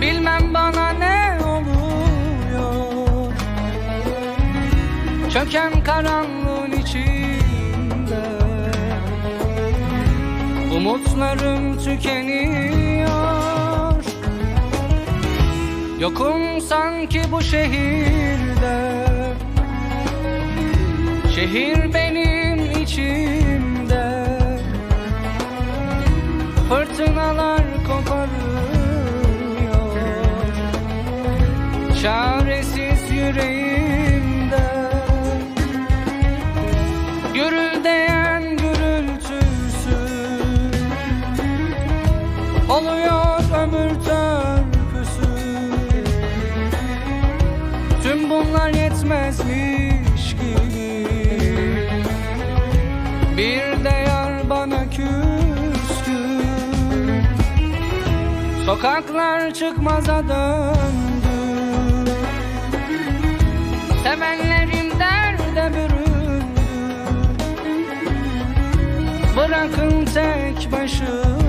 Bilmem bana ne oluyor. Çöken karanlığın içinde. Umutlarım tükeniyor. Yokum sanki bu şehirde. Şehir beni Bunlar yetmezmiş gibi. Bir de yar bana küskün Sokaklar çıkmaza döndü. Sevenlerim derde büründü. Bırakın tek başıma.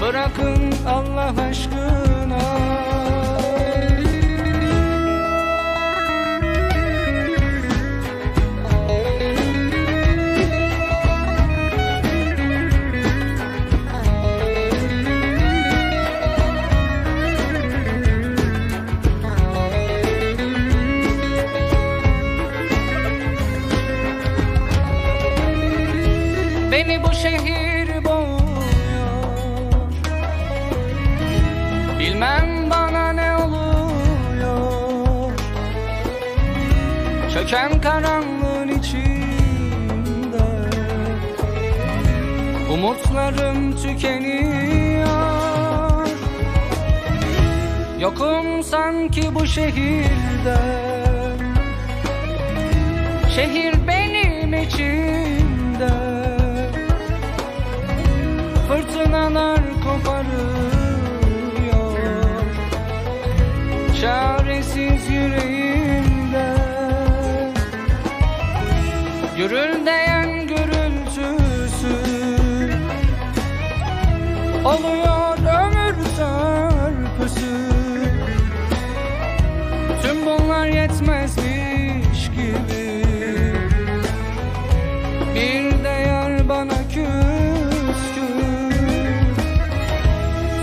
Bırakın Allah aşkına Beni bu şehir boğuyor. Bilmem bana ne oluyor. Çöken karanlığın içinde. Umutlarım tükeniyor. Yokum sanki bu şehirde. Şehir benim içimde Fırtınalar koparıyor. Çaresiz yüreğimde. Gürüldeyen gürültüsü Oluyor ömür törpüsü Tüm bunlar yetmezmiş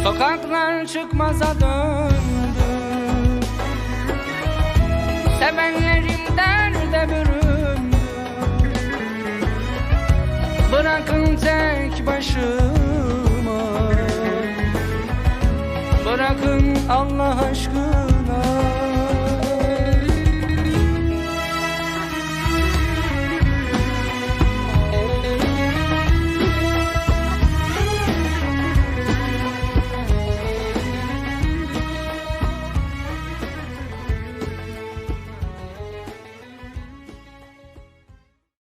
Sokaklar çıkmaza döndü. Sevenlerim derde büründü. Bırakın tek başıma Bırakın Allah aşkına